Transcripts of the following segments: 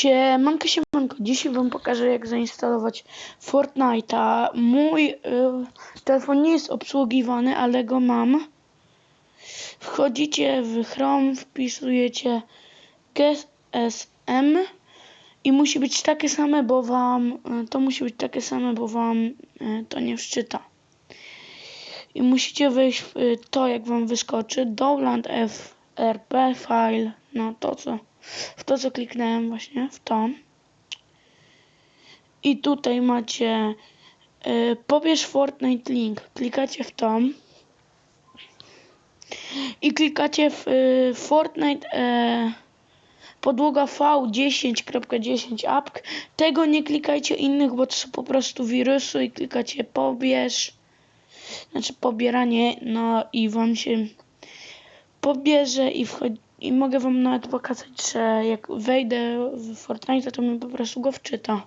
Siemanko, siemanko. Dzisiaj wam pokażę jak zainstalować Fortnite'a. Mój y, telefon nie jest obsługiwany, ale go mam. Wchodzicie w Chrome, wpisujecie GSM i musi być takie same, bo wam y, to musi być takie same, bo wam y, to nie wczyta. I musicie wejść w y, to, jak wam wyskoczy. Download FRP file, no to co w to, co kliknąłem właśnie, w to. I tutaj macie y, pobierz Fortnite link. Klikacie w to. I klikacie w y, Fortnite y, podłoga V10.10 app. Tego nie klikajcie innych, bo to są po prostu wirusy i klikacie pobierz. Znaczy pobieranie, no i wam się pobierze i wchodzi. I mogę wam nawet pokazać, że jak wejdę w Fortnite, to mi po prostu go wczyta.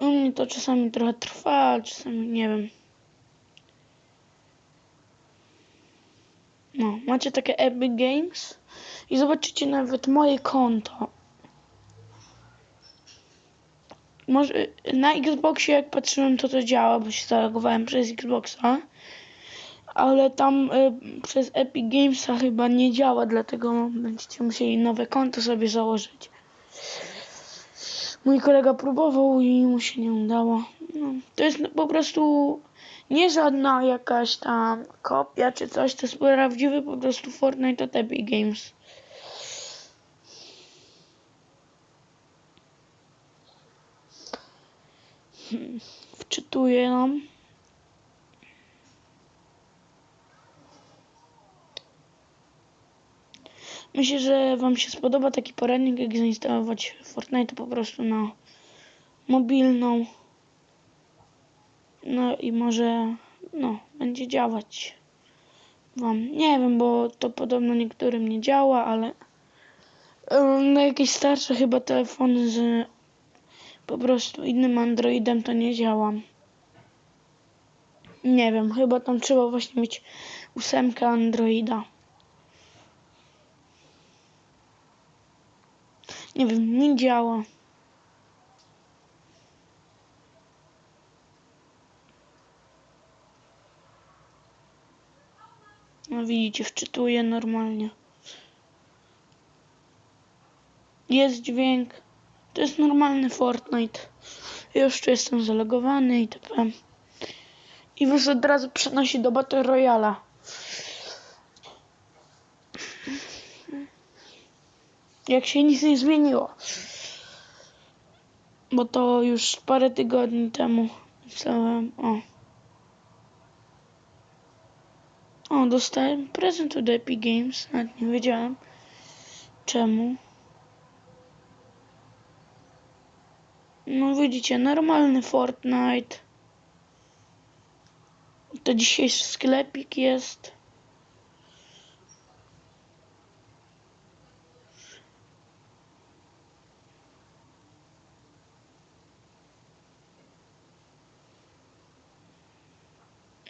U mnie to czasami trochę trwa, czasami nie wiem. No, macie takie Epic Games i zobaczycie nawet moje konto. Może na Xboxie jak patrzyłem to to działa, bo się zalogowałem przez Xboxa. Ale tam y, przez Epic Gamesa chyba nie działa, dlatego będziecie musieli nowe konto sobie założyć. Mój kolega próbował i mu się nie udało. No, to jest po prostu nie żadna jakaś tam kopia czy coś, to jest prawdziwy po prostu Fortnite od Epic Games. Wczytuje nam. Myślę, że Wam się spodoba taki poradnik, jak zainstalować Fortnite po prostu na mobilną. No i może no, będzie działać Wam. Nie wiem, bo to podobno niektórym nie działa, ale em, na jakieś starsze chyba telefony z po prostu innym Androidem to nie działa. Nie wiem, chyba tam trzeba właśnie mieć ósemkę Androida. Nie wiem, mi działa. No widzicie, wczytuje normalnie. Jest dźwięk. To jest normalny Fortnite. Już tu jestem zalogowany itp. I was od razu przenosi do Battle Royala. Jak się nic nie zmieniło. Bo to już parę tygodni temu pisałem. O. O, dostałem prezent od Epic Games. Nawet nie wiedziałem czemu. No widzicie, normalny Fortnite. To dzisiejszy sklepik jest.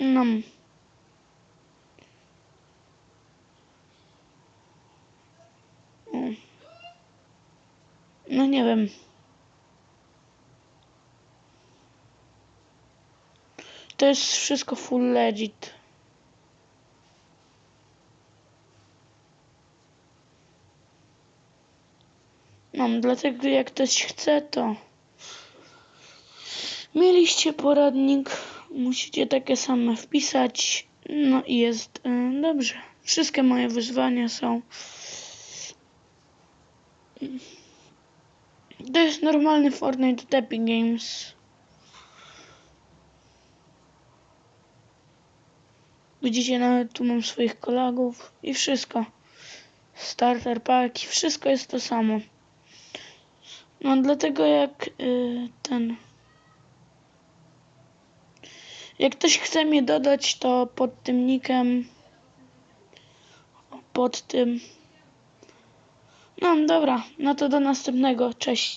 No. O. No nie wiem. To jest wszystko full legit. No, dlatego jak ktoś chce, to mieliście poradnik, musicie takie same wpisać, no i jest y, dobrze. Wszystkie moje wyzwania są. To jest normalny Fortnite od Epic Games. Widzicie, nawet tu mam swoich kolegów i wszystko. Starter pack, wszystko jest to samo. No dlatego jak y, ten. Jak ktoś chce mnie dodać, to pod tym nickiem. Pod tym. No dobra, no to do następnego. Cześć.